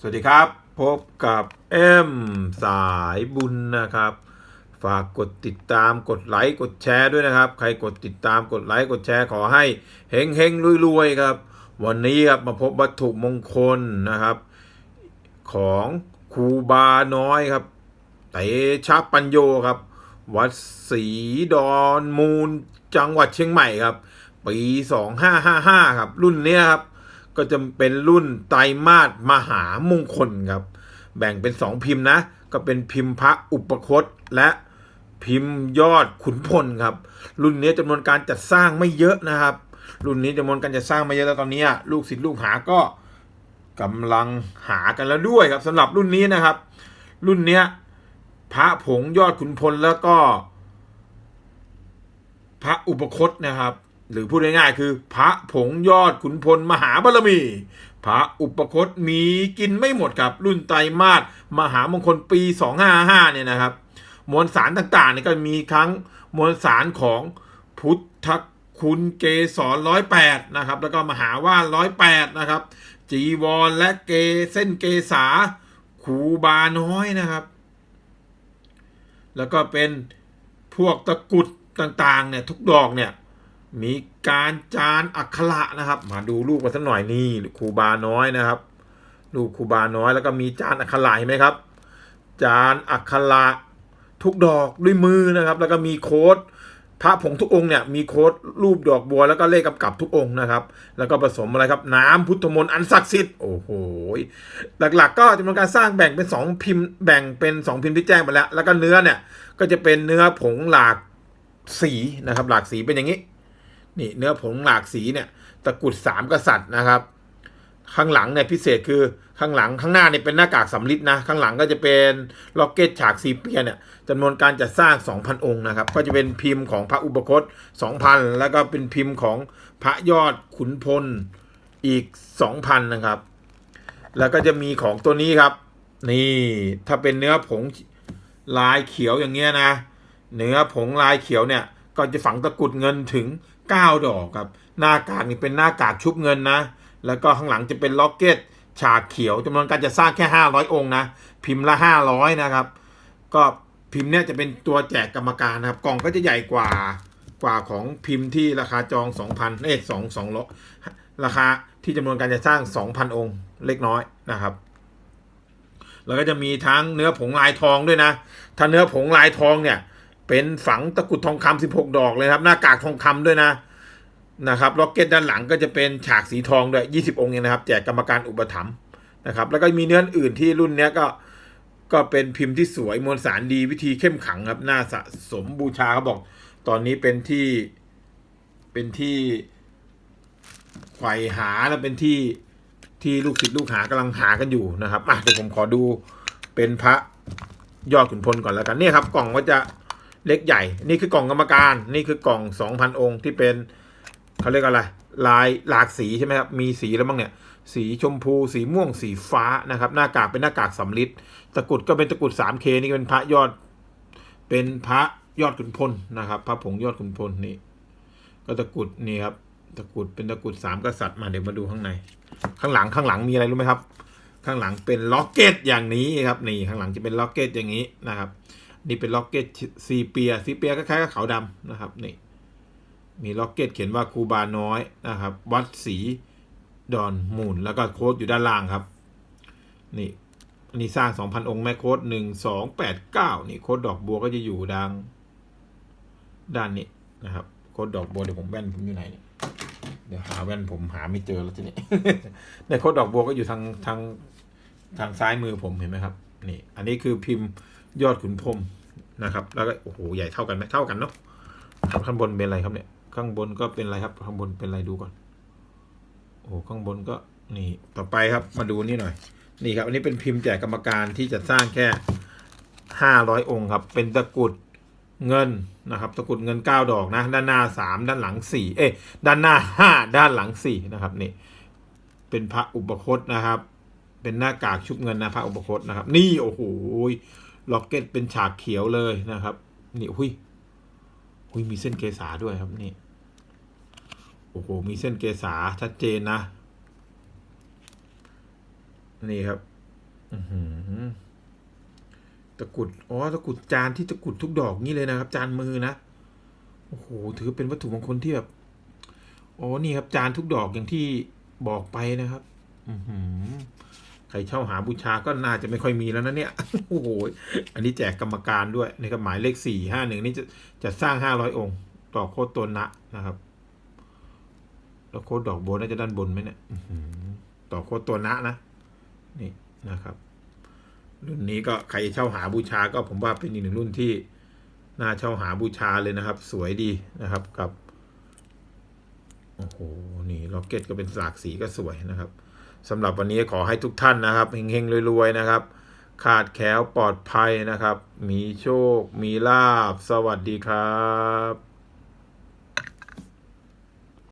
สวัสดีครับ พบกับเอ็มสายบุญนะครับ ฝากกดติดตามกดไลค์กดแชร์ด้วยนะครับ ใครกดติดตามกดไลค์กดแชร์ขอให้เฮงเฮงรวยรวยๆครับ วันนี้ครับมาพบวัตถุมงคลนะครับ ของครูบาน้อยครับเตชะปัญโยครับ วัดศรีดอนมูลจังหวัดเชียงใหม่ครับ ปี 2555 ครับ รุ่นเนี้ยครับ ก็จะเป็นรุ่นไตรมาสมหามงคลครับ แบ่งเป็น2พิมพ์นะ ก็เป็นพิมพ์พระอุปคตและพิมพ์ยอดขุนพลครับ รุ่นนี้จำนวนการจัดสร้างไม่เยอะนะครับ รุ่นนี้จำนวนการจัดสร้างไม่เยอะแล้วตอนนี้ลูกศิษย์ลูกหาก็กำลังหากันแล้วด้วยครับสำหรับรุ่นนี้นะครับ รุ่นเนี้ยพระผงยอดขุนพลแล้วก็ พระอุปคตนะครับ หรือพูดง่ายๆคือ พระผงยอดขุนพลมหาบารมี พระอุปคตมีกินไม่หมดครับ รุ่นไตรมาสมหามงคลปี 255 เนี่ยนะครับ มวลสารต่างๆเนี่ยก็มีทั้งมวลสารของพุทธคุณเกสรร้อยแปดนะครับ แล้วก็มหาว่านร้อยแปดนะครับ จีวรและเกเส้นเกษาขูบาน้อยนะครับ แล้วก็เป็นพวกตะกุดต่างๆเนี่ยทุกดอกเนี่ย มีการจานอักขระนะครับ มาดูรูปกันสักหน่อยนี่ครูบาน้อยนะครับ รูปครูบาน้อยแล้วก็มีจานอักขระเห็นไหมครับ จานอักขระทุกดอกด้วยมือนะครับ แล้วก็มีโค้ดพระผงทุกองค์เนี่ยมีโค้ดรูปดอกบัวแล้วก็เลขกำกับทุกองค์นะครับ แล้วก็ผสมอะไรครับ น้ำพุทธมนต์อันศักดิ์สิทธิ์โอ้โหหลักๆ ก็จำนวนการสร้างแบ่งเป็นสองพิมพ์แบ่งเป็นสองพิมพ์ที่แจ้งไปแล้ว แล้วก็เนื้อเนี่ยก็จะเป็นเนื้อผงหลากสีนะครับ หลากสีเป็นอย่างนี้ นี่เนื้อผงหลากสีเนี่ยตะกุดสามกษัตริย์นะครับ ข้างหลังเนี่ยพิเศษคือข้างหลังข้างหน้าเนี่ยเป็นหน้ากากสำลิดนะ ข้างหลังก็จะเป็นล็อกเก็ตฉากซีเปียเนี่ยจำนวนการจัดสร้าง 2,000 องค์นะครับ ก็จะเป็นพิมพ์ของพระอุปคต 2,000 แล้วก็เป็นพิมพ์ของพระยอดขุนพลอีก 2,000 นะครับ แล้วก็จะมีของตัวนี้ครับ นี่ถ้าเป็นเนื้อผงลายเขียวอย่างเงี้ยนะ เนื้อผงลายเขียวเนี่ย ก็จะฝังตะกรุดเงินถึง 9 ดอกครับ หน้ากากนี่เป็นหน้ากากชุบเงินนะ แล้วก็ข้างหลังจะเป็นล็อกเก็ตฉากเขียวจำนวนการจะสร้างแค่ 500 องค์นะ พิมพ์ละ 500 นะครับ ก็พิมพ์เนี่ยจะเป็นตัวแจกกรรมการนะครับ กล่องก็จะใหญ่กว่ากว่าของพิมพ์ที่ราคาจอง 2,000เอ้สองสองราคาที่จำนวนการจะสร้าง 2,000 องค์เล็กน้อยนะครับแล้วก็จะมีทั้งเนื้อผงลายทองด้วยนะ ถ้าเนื้อผงลายทองเนี่ย เป็นฝังตะกุดทองคำ16ดอกเลยครับ หน้ากากทองคำด้วยนะนะครับล็อกเก็ตด้านหลังก็จะเป็นฉากสีทองด้วย20องค์เองนะครับ แจกกรรมการอุปถัมภ์นะครับ แล้วก็มีเนื้ออื่นที่รุ่นเนี้ยก็ก็เป็นพิมพ์ที่สวยมวลสารดีวิธีเข้มขังครับน่าสะสมบูชาเขาบอก ตอนนี้เป็นที่เป็นที่ไขว่หาและเป็นที่ที่ลูกศิษย์ลูกหากำลังหากันอยู่นะครับอะเดี๋ยวผมขอดูเป็นพระยอดขุนพลก่อนแล้วกันเนี่ยครับ กล่องก็จะ เล็กใหญ่ นี่คือกล่องกรรมการ นี่คือกล่อง 2,000 องค์ที่เป็นเขาเรียกอะไร ลายหลากสีใช่ไหมครับ มีสีแล้วบ้างเนี่ย สีชมพู สีม่วง สีฟ้านะครับ หน้ากากเป็นหน้ากากสำลิดตะกรุดก็เป็นตะกรุด 3K นี่เป็นพระยอด เป็นพระยอดขุนพลนะครับ พระผงยอดขุนพลนี่ ก็ตะกรุดนี่ครับ ตะกรุดเป็นตะกรุดสามกษัตริย์ มาเดี๋ยวมาดูข้างใน ข้างหลังข้างหลังมีอะไรรู้ไหมครับ ข้างหลังเป็นล็อกเก็ตอย่างนี้ครับ นี่ข้างหลังจะเป็นล็อกเก็ตอย่างนี้นะครับ นี่เป็นล็อกเก็ตซีเปียซีเปียก็คล้ายกับขาวดำนะครับนี่มีล็อกเก็ตเขียนว่าคูบาน้อยนะครับ วัดศรีดอนมูลแล้วก็โค้ดอยู่ด้านล่างครับ นี่อันนี้สร้าง 2,000 องค์แม่โค้ด 1289 นี่โค้ดดอกบัวก็จะอยู่ดังด้านนี้นะครับ โค้ดดอกบัวเดี๋ยวผมแว่นผมอยู่ไหนเนี่ยเดี๋ยวหาแว่นผมหาไม่เจอแล้วทีนี้ในโค้ดดอกบัวก็อยู่ทางทางทางซ้ายมือผมเห็นไหมครับ นี่ อันนี้คือพิมพ์ ยอดขุนพรมนะครับ แล้วก็โอ้โหใหญ่เท่ากันไหมเท่ากันเนาะครับข้างบนเป็นอะไรครับเนี่ยข้างบนก็เป็นอะไรครับข้างบนเป็นอะไรดูก่อน โอ้ข้างบนก็นี่ต่อไปครับมาดูนี่หน่อย นี่ครับ อันนี้เป็นพิมพ์แจกกรรมการที่จะสร้างแค่ห้าร้อยองค์ครับ เป็นตะกุดเงินนะครับ ตะกุดเงินเก้าดอกนะ ด้านหน้าสามด้านหลังสี่เอ๊ะด้านหน้าห้าด้านหลังสี่นะครับนี่เป็นพระอุปคตนะครับ เป็นหน้ากากชุบเงินนะพระอุปคตนะครับ นี่โอ้โห ล็อกเก็ตเป็นฉากเขียวเลยนะครับ นี่หุยหุยมีเส้นเกษาด้วยครับนี่ โอ้โห มีเส้นเกษาชัดเจนนะ นี่ครับอื้อหือตะกุด อ๋อ ตะกุดจานที่ตะกุดทุกดอกนี่เลยนะครับ จานมือนะ โอ้โห ถือเป็นวัตถุมงคลที่แบบอ๋อนี่ครับ จานทุกดอกอย่างที่บอกไปนะครับ อือหือ ใครเช่าหาบูชาก็น่าจะไม่ค่อยมีแล้วนะเนี่ย โอ้โห อันนี้แจกกรรมการด้วยนี่ก็หมายเลขสี่ห้าหนึ่งนี่จะจะสร้างห้าร้อยองค์ ต่อโคตรตัวนะนะครับ แล้วโคตรดอกบัวน่าจะด้านบนไหมเนี่ยอื้อหือต่อโคตรตัวนะนะ นี่นะครับรุ่นนี้ก็ใครเช่าหาบูชาก็ผมว่าเป็นอีกหนึ่งรุ่นที่น่าเช่าหาบูชาเลยนะครับ สวยดีนะครับกับ โอ้โห นี่ล็อกเก็ตก็เป็นสลากสีก็สวยนะครับ สำหรับวันนี้ขอให้ทุกท่านนะครับเฮงๆรวยๆนะครับ ขาดแคล้วปลอดภัยนะครับ มีโชค มีลาบ สวัสดีครับ